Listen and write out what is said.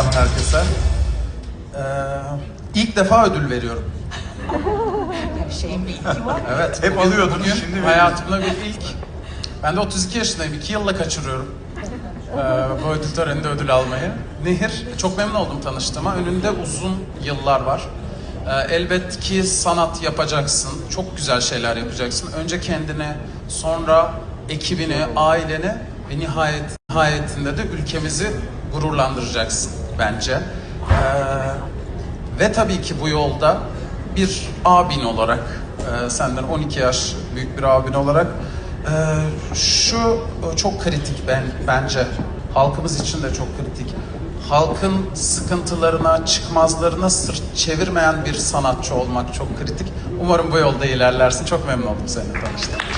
Merhaba herkese. Ee, ilk defa ödül veriyorum. Her şeyin bir ilki var. Evet. Hep alıyordunuz, bugün şimdi hayatımda bir ilk. Ben de 32 yaşındayım. 2 yılla kaçırıyorum. Ee, bu ödül töreninde ödül almayı. Nehir, çok memnun oldum tanıştığıma. Önünde uzun yıllar var. Ee, elbet ki sanat yapacaksın. Çok güzel şeyler yapacaksın. Önce kendine, sonra ekibini, aileni ve nihayet nihayetinde de ülkemizi gururlandıracaksın bence. Ee, ve tabii ki bu yolda bir abin olarak, e, senden 12 yaş büyük bir abin olarak e, şu çok kritik ben bence halkımız için de çok kritik. Halkın sıkıntılarına, çıkmazlarına sırt çevirmeyen bir sanatçı olmak çok kritik. Umarım bu yolda ilerlersin. Çok memnun oldum seninle tanıştığım.